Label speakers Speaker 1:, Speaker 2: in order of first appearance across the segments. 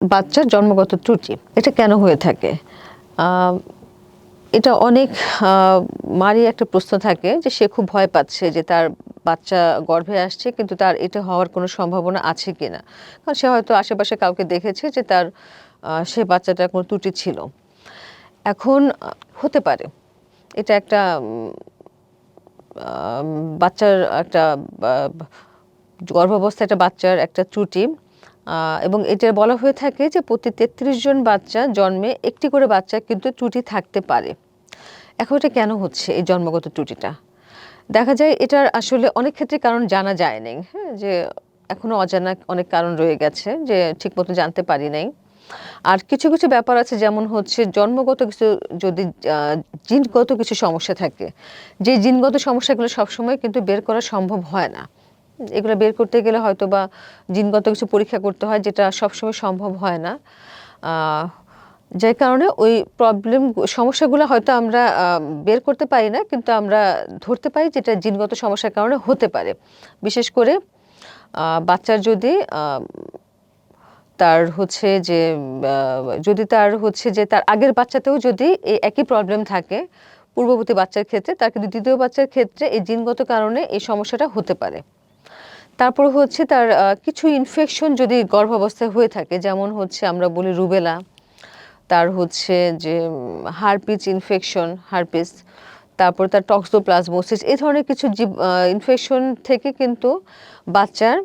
Speaker 1: বাচ্চার জন্মগত ত্রুটি এটা কেন হয়ে থাকে? এটা অনেক মারই একটা প্রশ্ন থাকে যে সে খুব ভয় পাচ্ছে যে তার বাচ্চা গর্ভে আসছে কিন্তু তার এটা হওয়ার কোনো সম্ভাবনা আছে কি না কারণ সে হয়তো আশেপাশে কাউকে দেখেছে যে তার সে বাচ্চাটার কোনো ত্রুটি ছিল। এখন হতে পারে। এটা একটা বাচ্চার একটা আহ, গর্ভাবস্থায় একটা বাচ্চার একটা ত্রুটি। এবং এটা বলা হয়ে থাকে যে প্রতি তেত্রিশ জন বাচ্চা জন্মে একটি করে বাচ্চা কিন্তু ত্রুটি থাকতে পারে। এখন এটা কেন হচ্ছে এই জন্মগত ত্রুটিটা? দেখা যায় এটার আসলে অনেক ক্ষেত্রে কারণ জানা যায় নাই হ্যাঁ যে এখনও অজানা অনেক কারণ রয়ে গেছে যে ঠিকমতো জানতে পারি নাই। আর কিছু কিছু ব্যাপার আছে যেমন হচ্ছে জন্মগত কিছু যদি জিনগত কিছু সমস্যা থাকে, যে জিনগত সমস্যাগুলো সবসময় কিন্তু বের করা সম্ভব হয় না। এগুলো বের করতে গেলে হয়তো বা জিনগত কিছু পরীক্ষা করতে হয়, যেটা সবসময় সম্ভব হয় না। যার কারণে ওই প্রবলেম সমস্যাগুলো হয়তো আমরা বের করতে পারি না, কিন্তু আমরা ধরতে পারি যেটা জিনগত সমস্যার কারণে হতে পারে। বিশেষ করে বাচ্চার যদি তার হচ্ছে যে যদি তার হচ্ছে যে, তার আগের বাচ্চাতেও যদি এই একই প্রবলেম থাকে, পূর্ববর্তী বাচ্চার ক্ষেত্রে, তার কিন্তু দ্বিতীয় বাচ্চার ক্ষেত্রে এই জিনগত কারণে এই সমস্যাটা হতে পারে। তারপর হচ্ছে তার কিছু ইনফেকশন যদি গর্ভাবস্থায় হয়ে থাকে, যেমন হচ্ছে আমরা বলি রুবেলা তার হচ্ছে যে হারপিচ ইনফেকশন হারপিস তারপর তার টক্সোপ্লাজমোসিস এই ধরনের কিছু জীব ইনফেকশন থেকে কিন্তু বাচ্চার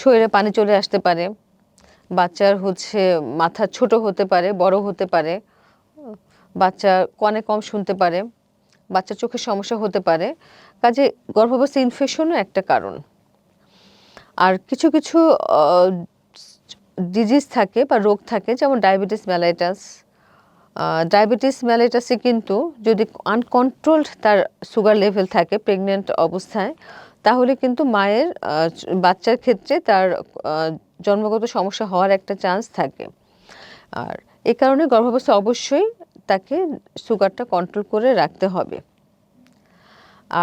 Speaker 1: শরীরে পানি চলে আসতে পারে, বাচ্চার হচ্ছে মাথা ছোট হতে পারে, বড় হতে পারে, বাচ্চা কনে কম শুনতে পারে বাচ্চার চোখের সমস্যা হতে পারে, কাজে গর্ভাবস্থা ইনফেকশনও একটা কারণ। আর কিছু কিছু ডিজিজ থাকে বা রোগ থাকে, যেমন ডায়াবেটিস ম্যালাইটাস ডায়াবেটিস ম্যালাইটাসে কিন্তু যদি আনকন্ট্রোলড তার সুগার লেভেল থাকে প্রেগনেন্ট অবস্থায়, তাহলে কিন্তু মায়ের বাচ্চার ক্ষেত্রে তার জন্মগত সমস্যা হওয়ার একটা চান্স থাকে। আর এ কারণে গর্ভাবস্থা অবশ্যই তাকে সুগারটা কন্ট্রোল করে রাখতে হবে।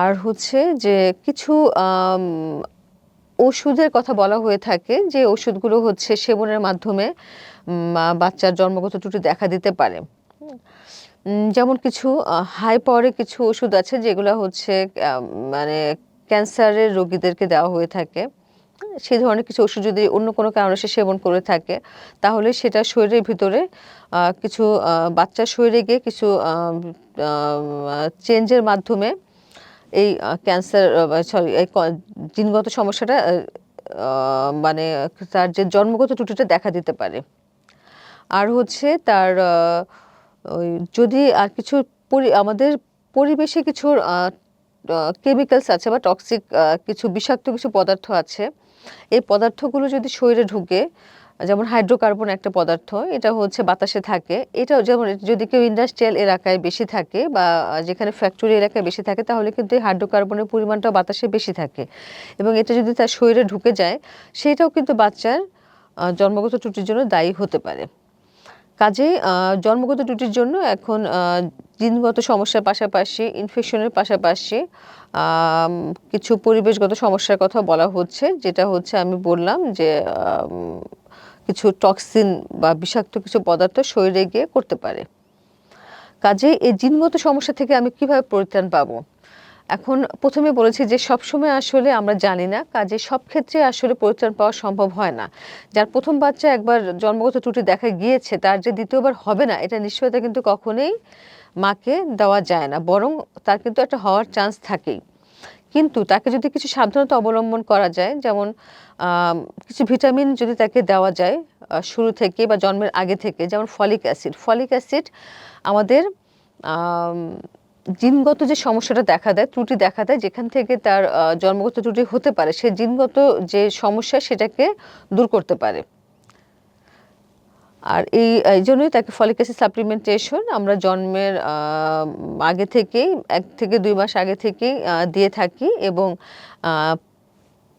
Speaker 1: আর হচ্ছে যে কিছু ওষুধের কথা বলা হয়ে থাকে যে ওষুধগুলো হচ্ছে সেবনের মাধ্যমে বাচ্চার জন্মগত ত্রুটি দেখা দিতে পারে। যেমন কিছু হাই পাওয়ারে কিছু ওষুধ আছে যেগুলো হচ্ছে মানে ক্যান্সারের রোগীদেরকে দেওয়া হয়ে থাকে। সেই ধরনের কিছু ওষুধ যদি অন্য কোনো কারণে সে সেবন করে থাকে, তাহলে সেটা শরীরের ভিতরে কিছু বাচ্চার শরীরে গিয়ে কিছু চেঞ্জের মাধ্যমে এই ক্যান্সার সরি এই জিনগত সমস্যাটা মানে তার যে জন্মগত ত্রুটিটা দেখা দিতে পারে। আর হচ্ছে তার যদি আর কিছু আমাদের পরিবেশে কিছু কেমিক্যালস আছে বা টক্সিক কিছু বিষাক্ত কিছু পদার্থ আছে। এই পদার্থগুলো যদি শরীরে ঢুকে, যেমন হাইড্রোকার্বন একটা পদার্থ, এটা হচ্ছে বাতাসে থাকে। এটাও যেমন যদি কেউ ইন্ডাস্ট্রিয়াল এলাকায় বেশি থাকে বা যেখানে ফ্যাক্টরি এলাকায় বেশি থাকে, তাহলে কিন্তু এই হাইড্রোকার্বনের পরিমাণটা বাতাসে বেশি থাকে। এবং এটা যদি তার শরীরে ঢুকে যায়, সেটাও কিন্তু বাচ্চার জন্মগত ত্রুটির জন্য দায়ী হতে পারে। আহ, জন্মগত ত্রুটির জন্য এখন জিনগত সমস্যার পাশাপাশি ইনফেকশনের পাশাপাশি কিছু পরিবেশগত সমস্যার কথা বলা হচ্ছে। যেটা হচ্ছে আমি বললাম যে কিছু টক্সিন বা বিষাক্ত কিছু পদার্থ শরীরে গিয়ে করতে পারে। কাজে এই জিনগত সমস্যা থেকে আমি কীভাবে পরিত্রাণ পাবো? এখন প্রথমে বলেছি যে সবসময় আসলে আমরা জানি না কাজে সব ক্ষেত্রে আসলে পরিত্রাণ পাওয়া সম্ভব হয় না। যার প্রথম বাচ্চা একবার জন্মগত ত্রুটি দেখা গিয়েছে তার যে দ্বিতীয়বার হবে না এটা নিশ্চয়তা কিন্তু কখনোই মাকে দেওয়া যায় না বরং তার কিন্তু একটা হওয়ার চান্স থাকেই। কিন্তু তাকে যদি কিছু সাবধানতা অবলম্বন করা যায় যেমন কিছু ভিটামিন যদি তাকে দেওয়া যায় শুরু থেকে বা জন্মের আগে থেকে যেমন ফলিক অ্যাসিড। ফলিক অ্যাসিড আমাদের আম, জিনগত যে সমস্যাটা দেখা দেয়, ত্রুটি দেখা দেয়, যেখান থেকে তার জন্মগত ত্রুটি হতে পারে, সে জিনগত যে সমস্যা সেটাকে দূর করতে পারে। আর এই এই জন্যই তাকে ফলিক অ্যাসিড সাপ্লিমেন্টেশন আমরা জন্মের আগে থেকেই, এক থেকে দুই মাস আগে থেকেই দিয়ে থাকি এবং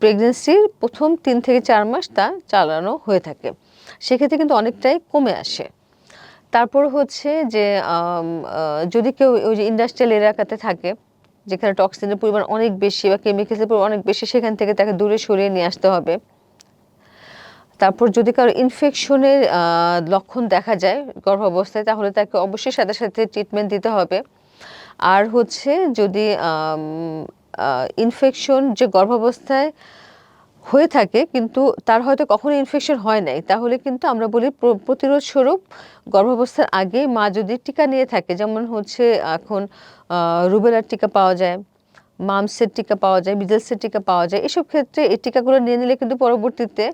Speaker 1: প্রেগনেন্সির প্রথম তিন থেকে চার মাস তা চালানো হয়ে থাকে। সেক্ষেত্রে কিন্তু অনেকটাই কমে আসে। তারপর হচ্ছে যে যদি কেউ ওই যে ইন্ডাস্ট্রিয়াল এলাকাতে থাকে, যেখানে টক্সিনের পরিমাণ অনেক বেশি বা কেমিক্যালসের পরিমাণ অনেক বেশি, সেখান থেকে তাকে দূরে সরিয়ে নিয়ে আসতে হবে। তারপর যদি কারও ইনফেকশনের লক্ষণ দেখা যায় গর্ভাবস্থায়, তাহলে তাকে অবশ্যই সাথে সাথে ট্রিটমেন্ট দিতে হবে। আর হচ্ছে যদি ইনফেকশন যে গর্ভাবস্থায় হয়ে থাকে, কিন্তু তার হয়তো কখনো ইনফেকশন হয় নাই। তাহলে কিন্তু আমরা বলি প্র- প্রতিরোধ স্বরূপ গর্ভাবস্থার আগে মা যদি টিকা নিয়ে থাকে, যেমন হচ্ছে এখন রুবেলার টিকা পাওয়া যায়, মামসের টিকা পাওয়া যায়, বিজেলসের টিকা পাওয়া যায়, এসব ক্ষেত্রে এই টিকাগুলো নিয়ে নিলে কিন্তু পরবর্তীতে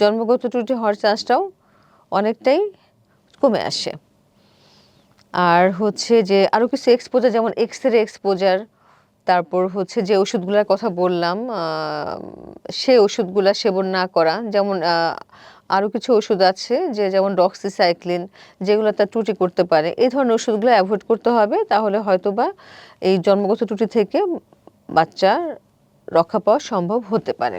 Speaker 1: জন্মগত ত্রুটি হওয়ার চান্সটাও অনেকটাই কমে আসে। আর হচ্ছে যে আরও কিছু এক্সপোজার যেমন এক্স রে এক্সপোজার তারপর হচ্ছে যে ওষুধগুলোর কথা বললাম সে ওষুধগুলো সেবন না করা, যেমন আরও কিছু ওষুধ আছে যে যেমন ডক্সিসাইক্লিন যেগুলো তার ত্রুটি করতে পারে, এই ধরনের ওষুধগুলো অ্যাভয়েড করতে হবে, তাহলে হয়তো বা এই জন্মগত ত্রুটি থেকে বাচ্চার রক্ষা পাওয়া সম্ভব হতে পারে।